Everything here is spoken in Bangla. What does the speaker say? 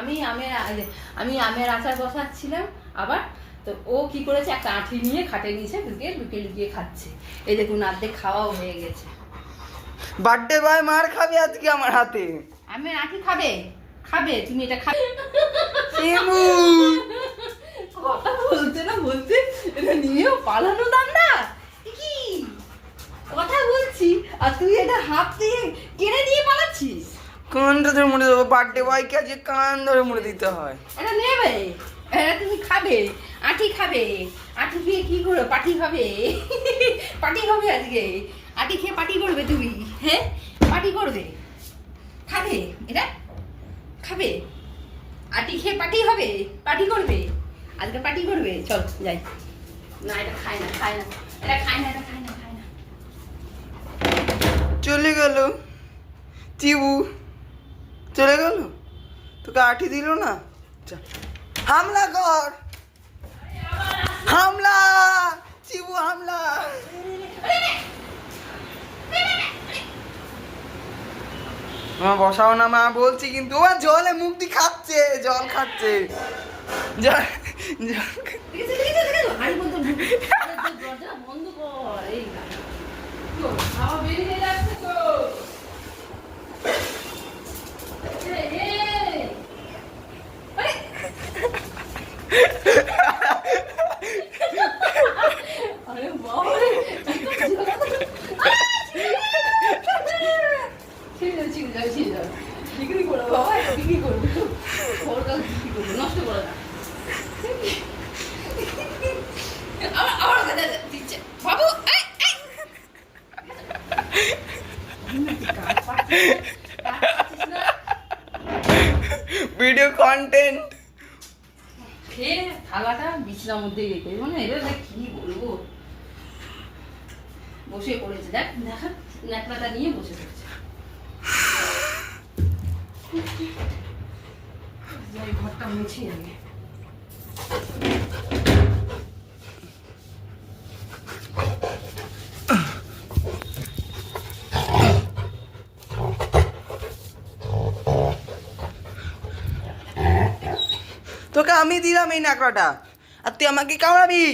আমি আমের আমি আমের আচার বসাচ্ছিলাম আবার তো ও কি করেছে একটা আঁঠি নিয়ে খাটে নিয়েছে লুকিয়ে লুকিয়ে লুকিয়ে খাচ্ছে। এই দেখুন অর্ধেক খাওয়াও হয়ে গেছে। বার্থডে বয় মার খাবে আজকে আমার হাতে। আমের আঁঠি খাবে? খাবে তুমি এটা খাবে। কথা বলতে না বলতে এটা নিয়েও পালানো দাম না। কি কথা বলছি আর তুই এটা হাত দিয়ে কেড়ে দিয়ে পালাচ্ছিস? কানটা ধরে মুড়ে দেবো বার্থডে বয়কে আজকে কান ধরে মুড়ে দিতে হয়। এটা নেবে? এটা তুমি খাবে? আটি খাবে? আটি খেয়ে কি করবে? পাটি খাবে? পাটি হবে আজকে? আটি খেয়ে পাটি করবে তুমি? হ্যাঁ? পাটি করবে? খাবে? এটা? খাবে? আটি খেয়ে পাটি হবে? পাটি করবে? আজকে পাটি করবে? চল যাই। না এটা খায় না খায় না। এটা খায় না এটা খায় না খায় না। চলে গেল। চিবু চলে গেল? তোকে আঠি দিল না? হামলা কর। হামলা, চিবু, হামলা। মা, বসাও না, মা, বলছি কিন্তু, ও জলে দিয়ে খাচ্ছে, জল খাচ্ছে। জল জল খা- দেখেছ, দেখেছ, দেখেছ? হাঁড়ি বন্ধ কর। আরে দরজাটা বন্ধ কর, এই না। তো, হাওয়া বেরিয়ে যাচ্ছে তো। এই, এই। আরে! আরে বাবা রে, ছিঁড়ে যাও, ছিঁড়ে যাও, ছিঁড়ে যাও। বিক্রি করো দিচ্ছে বাবু এই খেয়ে থালাটা বিছনার মধ্যে রেখে মানে এবার কি বলব? বসে পড়েছে। দেখ দেখা ন্যাকড়াটা নিয়ে বসে পড়েছে। ঘরটা মুছি আগে। তোকে আমি দিলাম এই নাকড়াটা আর তুই আমাকে কামড়াবি?